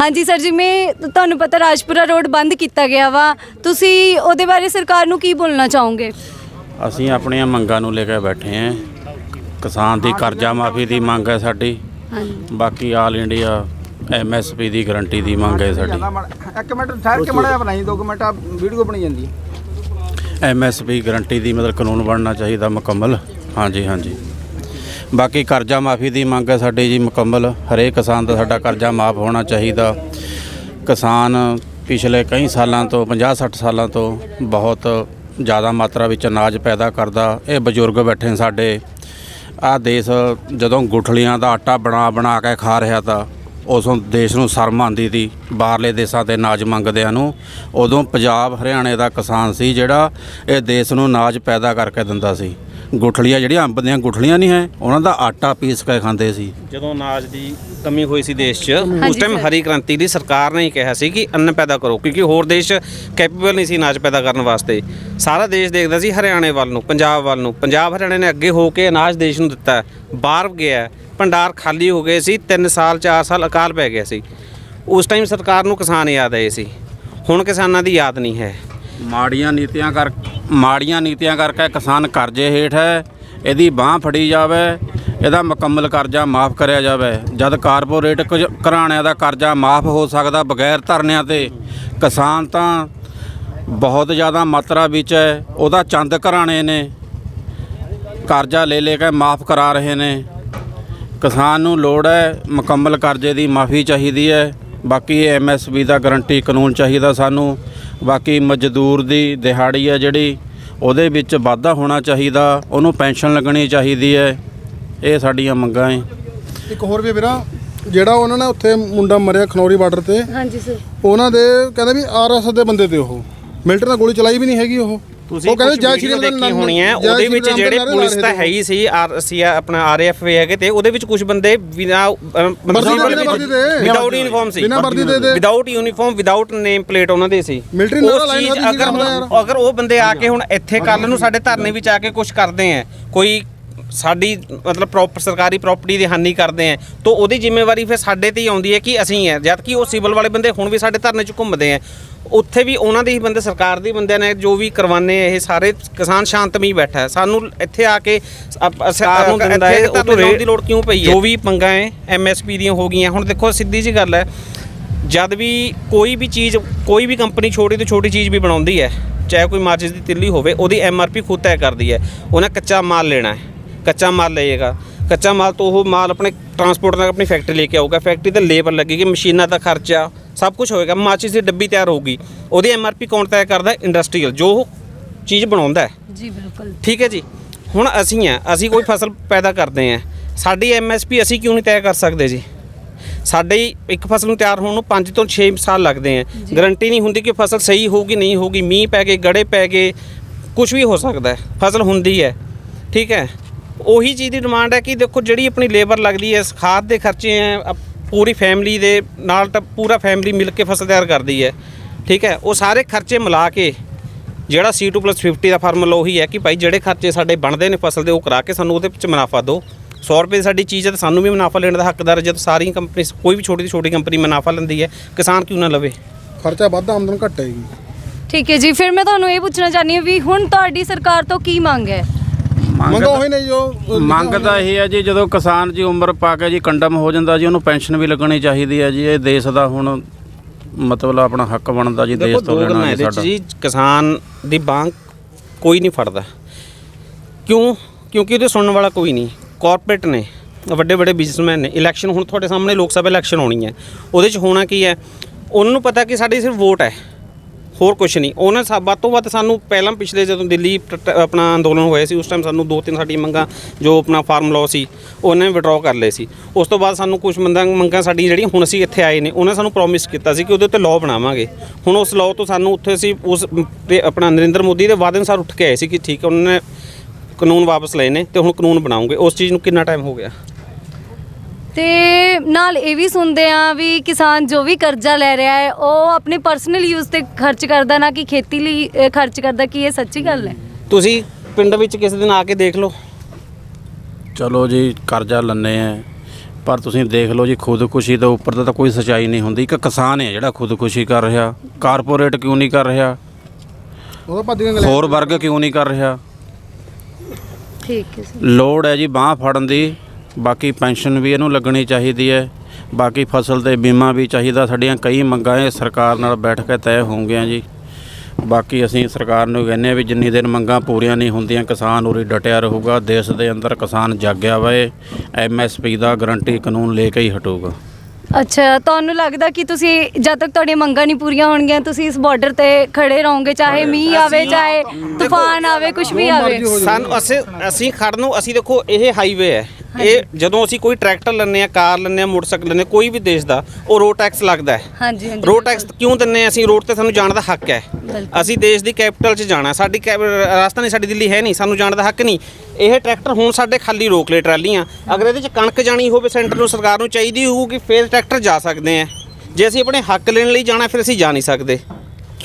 ਹਾਂਜੀ ਸਰ ਜਿਵੇਂ ਤੁਹਾਨੂੰ ਪਤਾ ਰਾਜਪੁਰਾ ਰੋਡ ਬੰਦ ਕੀਤਾ ਗਿਆ ਵਾ। ਤੁਸੀਂ ਉਹਦੇ ਬਾਰੇ ਸਰਕਾਰ ਨੂੰ ਕੀ ਬੋਲਣਾ ਚਾਹੋਗੇ? ਅਸੀਂ ਆਪਣੀਆਂ ਮੰਗਾਂ ਨੂੰ ਲੈ ਕੇ ਬੈਠੇ ਆਂ ਕਿਸਾਨ ਦੀ ਕਰਜ਼ਾ ਮਾਫੀ ਦੀ ਮੰਗ ਹੈ ਸਾਡੀ। ਹਾਂਜੀ। ਬਾਕੀ ਆਲ ਇੰਡੀਆ ਐਮਐਸਪੀ ਦੀ ਗਾਰੰਟੀ ਦੀ ਮੰਗ ਹੈ ਸਾਡੀ। ਇੱਕ ਮਿੰਟ ਠਹਿਰ ਕੇ ਮੜਾ ਬਣਾਈ ਦੋ ਕੁ ਮਿੰਟ ਆ ਵੀਡੀਓ ਬਣੀ ਜਾਂਦੀ ਐਮਐਸਪੀ ਗਾਰੰਟੀ ਦੀ ਮਤਲਬ ਕਾਨੂੰਨ ਬਣਨਾ ਚਾਹੀਦਾ ਮੁਕੰਮਲ। ਹਾਂਜੀ ਹਾਂਜੀ। ਬਾਕੀ ਕਰਜ਼ਾ ਮਾਫੀ ਦੀ ਮੰਗ ਹੈ ਸਾਡੀ ਜੀ ਮੁਕੰਮਲ। ਹਰੇਕ ਕਿਸਾਨ ਦਾ ਸਾਡਾ ਕਰਜ਼ਾ ਮਾਫ ਹੋਣਾ ਚਾਹੀਦਾ। ਕਿਸਾਨ ਪਿਛਲੇ ਕਈ ਸਾਲਾਂ ਤੋਂ 50 60 ਸਾਲਾਂ ਤੋਂ ਬਹੁਤ ਜ਼ਿਆਦਾ ਮਾਤਰਾ ਵਿੱਚ ਅਨਾਜ ਪੈਦਾ ਕਰਦਾ। ਇਹ ਬਜ਼ੁਰਗ ਬੈਠੇ ਨੇ ਸਾਡੇ। ਆ ਦੇਸ਼ ਜਦੋਂ ਗੁਠਲੀਆਂ ਦਾ ਆਟਾ ਬਣਾ ਬਣਾ ਕੇ ਖਾ ਰਿਹਾ ਤਾਂ ਉਸੋਂ ਦੇਸ਼ ਨੂੰ ਸ਼ਰਮ ਆਉਂਦੀ ਸੀ। ਬਾਹਰਲੇ ਦੇਸ਼ਾਂ ਤੇ ਅਨਾਜ ਮੰਗਦਿਆਂ ਨੂੰ। ਉਦੋਂ ਪੰਜਾਬ, ਹਰਿਆਣੇ ਦਾ ਕਿਸਾਨ ਸੀ ਜਿਹੜਾ ਇਹ ਦੇਸ਼ ਨੂੰ ਅਨਾਜ ਪੈਦਾ ਕਰਕੇ ਦਿੰਦਾ ਸੀ। ਗੁਠਲੀਆਂ ਜਿਹੜੀਆਂ ਅੰਬ ਦੀਆਂ ਗੁਠਲੀਆਂ ਨਹੀਂ ਹੈ ਉਹਨਾਂ ਦਾ ਆਟਾ ਪੀਸ ਕੇ ਖਾਂਦੇ ਸੀ ਜਦੋਂ ਅਨਾਜ ਦੀ ਕਮੀ ਹੋਈ ਸੀ ਦੇਸ਼ 'ਚ ਉਸ ਟਾਈਮ। ਹਰੀ ਕ੍ਰਾਂਤੀ ਦੀ ਸਰਕਾਰ ਨੇ ਹੀ ਕਿਹਾ ਸੀ ਕਿ ਅੰਨ ਪੈਦਾ ਕਰੋ ਕਿਉਂਕਿ ਹੋਰ ਦੇਸ਼ ਕੈਪੇਬਲ ਨਹੀਂ ਸੀ ਅਨਾਜ ਪੈਦਾ ਕਰਨ ਵਾਸਤੇ ਸਾਰਾ ਦੇਸ਼ ਦੇਖਦਾ ਸੀ ਹਰਿਆਣੇ ਵੱਲ ਨੂੰ ਪੰਜਾਬ ਵੱਲ ਨੂੰ ਪੰਜਾਬ ਹਰਿਆਣੇ ਨੇ ਅੱਗੇ ਹੋ ਕੇ ਅਨਾਜ ਦੇਸ਼ ਨੂੰ ਦਿੱਤਾ। ਬਾਹਰ ਗਿਆ। ਭੰਡਾਰ ਖਾਲੀ ਹੋ ਗਏ ਸੀ 3 ਸਾਲ 4 ਸਾਲ ਅਕਾਲ ਪੈ ਗਿਆ ਸੀ ਉਸ ਟਾਈਮ ਸਰਕਾਰ ਨੂੰ ਕਿਸਾਨ ਯਾਦ ਆਏ ਸੀ ਹੁਣ ਕਿਸਾਨਾਂ ਦੀ ਯਾਦ ਨਹੀਂ ਹੈ ਮਾੜੀਆਂ ਨੀਤੀਆਂ ਕਰ ਮਾੜੀਆਂ ਨੀਤੀਆਂ ਕਰਕੇ ਕਿਸਾਨ ਕਰਜ਼ੇ ਹੇਠ ਹੈ, ਇਹਦੀ ਬਾਹ ਫੜੀ ਜਾਵੇ, ਇਹਦਾ ਮੁਕੰਮਲ ਕਰਜ਼ਾ ਮਾਫ ਕਰਿਆ ਜਾਵੇ। ਜਦ ਕਾਰਪੋਰੇਟ ਕੁਝ ਘਰਾਣਿਆਂ ਦਾ ਕਰਜ਼ਾ ਮਾਫ ਹੋ ਸਕਦਾ ਬਗੈਰ ਧਰਨਿਆਂ ਤੇ, ਕਿਸਾਨ ਤਾਂ ਬਹੁਤ ਜ਼ਿਆਦਾ ਮਾਤਰਾ ਵਿੱਚ ਹੈ, ਉਹਦਾ ਚੰਦ ਘਰਾਣੇ ਨੇ, ਕਰਜ਼ਾ ਲੈ ਲੈ ਕੇ ਮਾਫ ਕਰਾ ਰਹੇ ਨੇ। ਕਿਸਾਨ ਨੂੰ ਲੋੜ ਹੈ, ਮੁਕੰਮਲ ਕਰਜ਼ੇ ਦੀ ਮਾਫੀ ਚਾਹੀਦੀ ਹੈ। ਬਾਕੀ ਐਮਐਸਪੀ ਦਾ ਗਰੰਟੀ ਕਾਨੂੰਨ ਚਾਹੀਦਾ ਸਾਨੂੰ। ਬਾਕੀ ਮਜ਼ਦੂਰ ਦੀ ਦਿਹਾੜੀ ਹੈ ਜਿਹੜੀ ਉਹਦੇ ਵਿੱਚ ਵਾਧਾ ਹੋਣਾ ਚਾਹੀਦਾ ਉਹਨੂੰ ਪੈਨਸ਼ਨ ਲੱਗਣੀ ਚਾਹੀਦੀ ਹੈ ਇਹ ਸਾਡੀਆਂ ਮੰਗਾਂ ਹੈ ਇੱਕ ਹੋਰ ਵੀ ਵੀਰਾ ਜਿਹੜਾ ਉਹਨਾਂ ਨੇ ਉੱਥੇ ਮੁੰਡਾ ਮਰਿਆ ਖਨੌਰੀ ਬਾਰਡਰ ਤੇ ਹਾਂਜੀ ਸਰ। ਉਹਨਾਂ ਦੇ ਕਹਿੰਦੇ ਵੀ ਆਰਐਸ ਦੇ ਬੰਦੇ ਤੇ ਉਹ। ਮਿਲਟਰੀ ਨਾਲ ਗੋਲੀ ਚਲਾਈ ਵੀ ਨਹੀਂ ਹੈਗੀ ਉਹ। ਤੁਸੀਂ ਉਹ ਕਹਿੰਦੇ ਜੈ ਸ਼੍ਰੀ ਰਾਮ ਦੇਖੀ ਹੋਣੀ ਹੈ। ਉਹਦੇ ਵਿੱਚ ਜਿਹੜੇ ਪੁਲਿਸ ਤਾਂ ਹੈ ਹੀ ਸੀ ਆਰ ਸੀ ਆਪਣਾ ਆਰਐਫ ਵੀ ਹੈਗੇ ਤੇ ਉਹਦੇ ਵਿੱਚ ਕੁਝ ਬੰਦੇ ਬਿਨਾ ਵਰਦੀ ਦੇ, ਬਿਨਾਂ ਵਰਦੀ ਦੇ। ਵਿਦਆਊਟ ਯੂਨੀਫਾਰਮ ਸੀ। ਬਿਨਾਂ ਵਰਦੀ ਦੇ ਦੇ। Without uniform without name plate ਉਹਨਾਂ ਦੇ ਸੀ। ਉਹ ਚੀਜ਼ ਅਗਰ ਅਗਰ ਉਹ ਬੰਦੇ ਆ ਕੇ ਹੁਣ ਇੱਥੇ ਕੱਲ ਨੂੰ ਸਾਡੇ ਧਰਨੇ ਵਿੱਚ ਆ ਕੇ ਕੁਝ ਕਰਦੇ ਆ ਕੋਈ ਸਾਡੀ ਮਤਲਬ ਪ੍ਰੋਪਰ ਸਰਕਾਰੀ ਪ੍ਰਾਪਰਟੀ ਦੀ ਹਾਨੀ ਕਰਦੇ ਆ। ਤਾਂ ਉਹਦੀ ਜ਼ਿੰਮੇਵਾਰੀ ਫਿਰ ਸਾਡੇ ਤੇ ਹੀ ਆਉਂਦੀ ਹੈ ਕਿ ਅਸੀਂ ਹੈ ਜਦ ਕਿ ਉਹ ਸਿਵਲ ਵਾਲੇ ਬੰਦੇ ਹੁਣ ਵੀ ਸਾਡੇ ਧਰਨੇ 'ਚ ਘੁੰਮਦੇ ਆ। ਉੱਥੇ ਵੀ ਉਹਨਾਂ ਦੇ ਹੀ ਬੰਦੇ ਸਰਕਾਰ ਦੇ ਬੰਦਿਆਂ ਨੇ ਜੋ ਵੀ ਕਰਵਾਨੇ ਇਹ ਸਾਰੇ ਕਿਸਾਨ ਸ਼ਾਂਤਮਈ ਬੈਠਾ ਹੈ। ਸਾਨੂੰ ਇੱਥੇ ਆ ਕੇ ਸਰਕਾਰ ਨੂੰ ਦਿੰਦਾ ਹੈ ਉਹ ਤੋਂ ਦੀ ਲੋੜ ਕਿਉਂ ਪਈ ਹੈ? ਜੋ ਵੀ ਪੰਗਾ ਹੈ ਐਮਐਸਪੀ ਦੀਆਂ ਹੋ ਗਈਆਂ। ਹੁਣ ਦੇਖੋ ਸਿੱਧੀ ਜੀ ਗੱਲ ਹੈ ਜਦ ਵੀ ਕੋਈ ਵੀ ਚੀਜ਼ ਕੋਈ ਵੀ ਕੰਪਨੀ ਛੋਟੀ ਤੋਂ ਛੋਟੀ ਚੀਜ਼ ਵੀ ਬਣਾਉਂਦੀ ਹੈ ਚਾਹੇ ਕੋਈ ਮਾਚਿਸ ਦੀ ਤਿੱਲੀ ਹੋਵੇ ਉਹਦੀ ਐਮਆਰਪੀ ਖੁਦ ਤੈਅ ਕਰਦੀ ਹੈ। ਉਹਨੇ ਕੱਚਾ ਮਾਲ ਲੈਣਾ ਹੈ। ਕੱਚਾ ਮਾਲ ਲਏਗਾ। ਕੱਚਾ ਮਾਲ ਤੋਂ ਉਹ ਮਾਲ ਆਪਣੇ ਟਰਾਂਸਪੋਰਟ ਨਾਲ ਆਪਣੀ ਫੈਕਟਰੀ ਲੈ ਕੇ ਆਊਗਾ। ਫੈਕਟਰੀ ਤੇ ਲੇਬਰ ਲੱਗੇਗੀ ਮਸ਼ੀਨਾਂ ਦਾ ਖਰਚਾ ਸਭ ਕੁਝ ਹੋਏਗਾ। ਮਾਚਿਸ ਦੀ ਡੱਬੀ ਤਿਆਰ ਹੋਊਗੀ। ਉਹਦੀ ਐਮਆਰਪੀ ਕੌਣ ਤੈਅ ਕਰਦਾ? ਇੰਡਸਟਰੀਅਲ ਜੋ ਉਹ ਚੀਜ਼ ਬਣਾਉਂਦਾ ਹੈ। ਜੀ ਬਿਲਕੁਲ। ਠੀਕ ਹੈ ਜੀ? ਹੁਣ ਅਸੀਂ ਆ ਅਸੀਂ ਕੋਈ ਫਸਲ ਪੈਦਾ ਕਰਦੇ ਆ ਸਾਡੀ ਐਮਐਸਪੀ ਅਸੀਂ ਕਿਉਂ ਨਹੀਂ ਤੈਅ ਕਰ ਸਕਦੇ ਜੀ? ਸਾਡੇ ਇੱਕ ਫਸਲ ਨੂੰ ਤਿਆਰ ਹੋਣ ਨੂੰ 5 ਤੋਂ 6 ਸਾਲ ਲੱਗਦੇ ਆ ਗਾਰੰਟੀ ਨਹੀਂ ਹੁੰਦੀ ਕਿ ਫਸਲ ਸਹੀ ਹੋਊਗੀ ਨਹੀਂ ਹੋਊਗੀ। ਮੀਂਹ ਪੈ ਗਏ ਗੜੇ ਪੈ ਗਏ ਕੁਝ ਵੀ ਹੋ ਸਕਦਾ ਹੈ। ਫਸਲ ਹੁੰਦੀ ਹੈ। ਠੀਕ ਹੈ? ਉਹੀ ਚੀਜ਼ ਦੀ ਡਿਮਾਂਡ ਹੈ ਕਿ ਦੇਖੋ ਜਿਹੜੀ ਆਪਣੀ ਲੇਬਰ ਲੱਗਦੀ ਹੈ ਖਾਦ ਦੇ ਖਰਚੇ ਹੈ ਪੂਰੀ ਫੈਮਿਲੀ ਦੇ ਨਾਲ ਤਾਂ ਪੂਰਾ ਫੈਮਿਲੀ ਮਿਲ ਕੇ ਫਸਲ ਤਿਆਰ ਕਰਦੀ ਹੈ। ਠੀਕ ਹੈ ਉਹ ਸਾਰੇ ਖਰਚੇ ਮਿਲਾ ਕੇ ਜਿਹੜਾ C2+50 ਦਾ ਫਾਰਮੂਲਾ ਉਹੀ ਹੈ ਕਿ ਭਾਈ ਜਿਹੜੇ ਖਰਚੇ ਸਾਡੇ ਬਣਦੇ ਨੇ ਫਸਲ ਦੇ ਉਹ ਕਰਾ ਕੇ ਸਾਨੂੰ ਉਹਦੇ ਵਿੱਚ ਮੁਨਾਫਾ ਦਿਓ। 100 ਰੁਪਏ ਦੀ ਸਾਡੀ ਚੀਜ਼ ਹੈ ਤਾਂ ਸਾਨੂੰ ਵੀ ਮੁਨਾਫਾ ਲੈਣ ਦਾ ਹੱਕਦਾਰ ਹੈ ਜਦ ਸਾਰੀਆਂ ਕੰਪਨੀ ਕੋਈ ਵੀ ਛੋਟੀ ਤੋਂ ਛੋਟੀ ਕੰਪਨੀ ਮੁਨਾਫਾ ਲੈਂਦੀ ਹੈ ਕਿਸਾਨ ਕਿਉਂ ਨਾ ਲਵੇ? ਖਰਚਾ ਵੱਧ ਆਮਦਨ ਘੱਟ ਹੈਗੀ ਠੀਕ ਹੈ ਜੀ ਫਿਰ ਮੈਂ ਤੁਹਾਨੂੰ ਇਹ ਪੁੱਛਣਾ ਚਾਹਨੀ ਹਾਂ ਵੀ ਹੁਣ ਤੁਹਾਡੀ ਸਰਕਾਰ ਤੋਂ ਕੀ ਮੰਗ ਹੈ? ਮੰਗੋ ਨਹੀਂ ਜੋ ਮੰਗ ਤਾਂ ਇਹ ਹੈ ਜੀ ਜਦੋਂ ਕਿਸਾਨ ਜੀ ਉਮਰ ਪਾ ਕੇ ਜੀ ਕੰਡਮ ਹੋ ਜਾਂਦਾ ਜੀ ਉਹਨੂੰ ਪੈਨਸ਼ਨ ਵੀ ਲੱਗਣੀ ਚਾਹੀਦੀ ਹੈ ਜੀ ਇਹ ਦੇਸ਼ ਦਾ ਹੁਣ ਮਤਲਬ ਆਪਣਾ ਹੱਕ ਬਣਦਾ ਜੀ ਦੇਸ਼ ਤੋਂ ਲੈਣਾ ਵਿੱਚ ਸਾਡਾ। ਜੀ ਕਿਸਾਨ ਦੀ ਬਾਂਹ ਕੋਈ ਨਹੀਂ ਫੜਦਾ। ਕਿਉਂ? ਕਿਉਂਕਿ ਉਹਦੇ ਸੁਣਨ ਵਾਲਾ ਕੋਈ ਨਹੀਂ। ਕਾਰਪੋਰੇਟ ਨੇ ਵੱਡੇ ਵੱਡੇ ਬਿਜ਼ਨਸਮੈਨ ਨੇ ਇਲੈਕਸ਼ਨ ਹੁਣ ਤੁਹਾਡੇ ਸਾਹਮਣੇ ਲੋਕ ਸਭਾ ਇਲੈਕਸ਼ਨ ਹੋਣੀ ਹੈ। ਉਹਦੇ 'ਚ ਹੋਣਾ ਕੀ ਹੈ? ਉਹਨਾਂ ਨੂੰ ਪਤਾ ਕਿ ਸਾਡੀ ਸਿਰਫ ਵੋਟ ਹੈ। ਹੋਰ ਕੁਝ ਨਹੀਂ। ਉਹਨਾਂ ਸਭ ਵੱਧ ਤੋਂ ਵੱਧ ਸਾਨੂੰ ਪਹਿਲਾਂ ਪਿਛਲੇ ਜਦੋਂ ਦਿੱਲੀ ਪ੍ਰਟ- ਆਪਣਾ ਅੰਦੋਲਨ ਹੋਇਆ ਸੀ, ਉਸ ਟਾਈਮ ਸਾਨੂੰ ਦੋ ਤਿੰਨ ਸਾਡੀ ਮੰਗਾਂ, ਜੋ ਆਪਣਾ ਫਾਰਮ ਲਾਅ ਸੀ, ਉਹਨਾਂ ਨੇ ਵਿਡਰਾਅ ਕਰ ਲਏ ਸੀ। ਉਸ ਤੋਂ ਬਾਅਦ ਸਾਨੂੰ ਕੁਝ ਮੰਗਾਂ ਮੰਗਾਂ ਸਾਡੀਆਂ ਜਿਹੜੀਆਂ ਹੁਣ ਅਸੀਂ ਇੱਥੇ ਆਏ ਨੇ, ਉਹਨਾਂ ਸਾਨੂੰ ਪ੍ਰੋਮਿਸ ਕੀਤਾ ਸੀ ਕਿ ਉਹਦੇ ਉੱਤੇ ਲਾਅ ਬਣਾਵਾਂਗੇ। ਹੁਣ ਉਸ ਲਾਅ ਤੋਂ ਸਾਨੂੰ ਉੱਥੇ ਅਸੀਂ ਉਸ ਤੇ ਆਪਣਾ ਨਰਿੰਦਰ ਮੋਦੀ ਦੇ ਵਾਅਦੇ ਅਨੁਸਾਰ ਉੱਠ ਕੇ ਆਏ ਸੀ ਕਿ ਠੀਕ ਹੈ, ਉਹਨਾਂ ਨੇ ਕਾਨੂੰਨ ਵਾਪਸ ਲਏ ਨੇ ਤੇ ਹੁਣ ਕਾਨੂੰਨ ਬਣਾਉਂਗੇ। ਉਸ ਚੀਜ਼ ਨੂੰ ਕਿੰਨਾ ਟਾਈਮ ਹੋ ਗਿਆ? ਤੇ ਨਾਲ ਇਹ ਵੀ ਸੁਣਦੇ ਆ ਵੀ ਕਿਸਾਨ ਜੋ ਵੀ ਕਰਜ਼ਾ ਲੈ ਰਿਹਾ ਹੈ ਉਹ ਆਪਣੇ ਪਰਸਨਲ ਯੂਜ਼ ਤੇ ਖਰਚ ਕਰਦਾ ਨਾ ਕਿ ਖੇਤੀ ਲਈ ਅ, ਖਰਚ ਕਰਦਾ ਕੀ ਇਹ ਸੱਚੀ ਗੱਲ ਹੈ? ਤੁਸੀਂ ਪਿੰਡ ਵਿੱਚ ਕਿਸੇ ਦਿਨ ਆ ਕੇ ਦੇਖ ਲਓ। ਚਲੋ ਜੀ ਕਰਜ਼ਾ ਲੰਨੇ ਆ ਪਰ ਤੁਸੀਂ ਦੇਖ ਲਓ ਜੀ ਖੁਦਕੁਸ਼ੀ ਤੋਂ ਉੱਪਰ ਤਾਂ ਕੋਈ ਸਚਾਈ ਨਹੀਂ ਹੁੰਦੀ। ਇੱਕ ਕਿਸਾਨ ਹੈ ਜਿਹੜਾ ਖੁਦਕੁਸ਼ੀ ਕਰ ਰਿਹਾ ਕਾਰਪੋਰੇਟ ਕਿਉਂ ਨਹੀਂ ਕਰ ਰਿਹਾ? ਉਹਦਾ ਭੱਜ ਇੰਗਲੈਂਡ ਹੋਰ ਵਰਗ ਕਿਉਂ ਨਹੀਂ ਕਰ ਰਿਹਾ? ਠੀਕ ਹੈ ਸਰ ਲੋੜ ਹੈ ਜੀ ਬਾਹ ਫੜਨ ਦੀ। ਬਾਕੀ ਪੈਨਸ਼ਨ ਵੀ ਇਹਨੂੰ ਲੱਗਣੀ ਚਾਹੀਦੀ ਹੈ। ਬਾਕੀ ਫਸਲ ਤੇ ਬੀਮਾ ਵੀ ਚਾਹੀਦਾ। ਸਾਡੀਆਂ ਕਈ ਮੰਗਾਂ ਇਹ ਸਰਕਾਰ ਨਾਲ ਬੈਠ ਕੇ ਤੈਅ ਹੋਣਗੀਆਂ ਜੀ। ਬਾਕੀ ਅਸੀਂ ਸਰਕਾਰ ਨੂੰ ਕਹਿੰਦੇ ਆ ਵੀ ਜਿੰਨੀ ਦਿਨ ਮੰਗਾਂ ਪੂਰੀਆਂ ਨਹੀਂ ਹੁੰਦੀਆਂ ਕਿਸਾਨ ਉਰੀ ਡਟਿਆ ਰਹੂਗਾ। ਦੇਸ਼ ਦੇ ਅੰਦਰ ਕਿਸਾਨ ਜਾਗਿਆ ਵਾ ਐਮਐਸਪੀ ਦਾ ਗਰੰਟੀ ਕਾਨੂੰਨ ਲੈ ਕੇ ਹੀ ਹਟੂਗਾ। ਅੱਛਾ ਤੁਹਾਨੂੰ ਲੱਗਦਾ ਕਿ ਤੁਸੀਂ ਜਦ ਤੱਕ ਤੁਹਾਡੀਆਂ ਮੰਗਾਂ ਨਹੀਂ ਪੂਰੀਆਂ ਹੋਣਗੀਆਂ ਤੁਸੀਂ ਇਸ ਬਾਰਡਰ ਤੇ ਖੜੇ ਰਹੋਗੇ ਚਾਹੇ ਮੀਂਹ ਆਵੇ ਚਾਹੇ ਤੂਫਾਨ ਆਵੇ ਕੁਝ ਵੀ ਆਵੇ? ਸਾਨੂੰ ਅਸੀਂ ਅਸੀਂ ਖੜਨ ਨੂੰ ਅਸੀਂ ਦੇਖੋ ਇਹ ਹਾਈਵੇ ਹੈ। ਇਹ ਜਦੋਂ ਅਸੀਂ ਕੋਈ ਟਰੈਕਟਰ ਲੈਂਦੇ ਆ ਕਾਰ ਲੈਂਦੇ ਆ ਮੋਟਰਸਾਈਕਲ ਲੈਂਦੇ ਕੋਈ ਵੀ ਦੇਸ਼ ਦਾ ਉਹ ਰੋਡ ਟੈਕਸ ਲੱਗਦਾ ਹੈ। ਹਾਂਜੀ ਹਾਂਜੀ ਰੋਡ ਟੈਕਸ ਕਿਉਂ ਦਿੰਨੇ ਆ ਅਸੀਂ? ਰੋਡ ਤੇ ਸਾਨੂੰ ਜਾਣ ਦਾ ਹੱਕ ਹੈ। ਅਸੀਂ ਦੇਸ਼ ਦੀ ਕੈਪੀਟਲ 'ਚ ਜਾਣਾ ਸਾਡੀ ਕੈਪ- ਰਾਜਧਾਨੀ ਸਾਡੀ ਦਿੱਲੀ ਹੈ ਨਹੀਂ ਸਾਨੂੰ ਜਾਣ ਦਾ ਹੱਕ ਨਹੀਂ। ਇਹ ਟਰੈਕਟਰ ਹੁਣ ਸਾਡੇ ਖਾਲੀ ਰੋਕ ਲਏ ਟਰਾਲੀਆਂ। ਅਗਰ ਇਹਦੇ 'ਚ ਕਣਕ ਜਾਣੀ ਹੋਵੇ ਸੈਂਟਰ ਨੂੰ ਸਰਕਾਰ ਨੂੰ ਚਾਹੀਦੀ ਹੋਊਗੀ ਫਿਰ ਟਰੈਕਟਰ ਜਾ ਸਕਦੇ ਆ ਜੇ ਅਸੀਂ ਆਪਣੇ ਹੱਕ ਲੈਣ ਲਈ ਜਾਣਾ ਫਿਰ ਅਸੀਂ ਜਾ ਨਹੀਂ ਸਕਦੇ।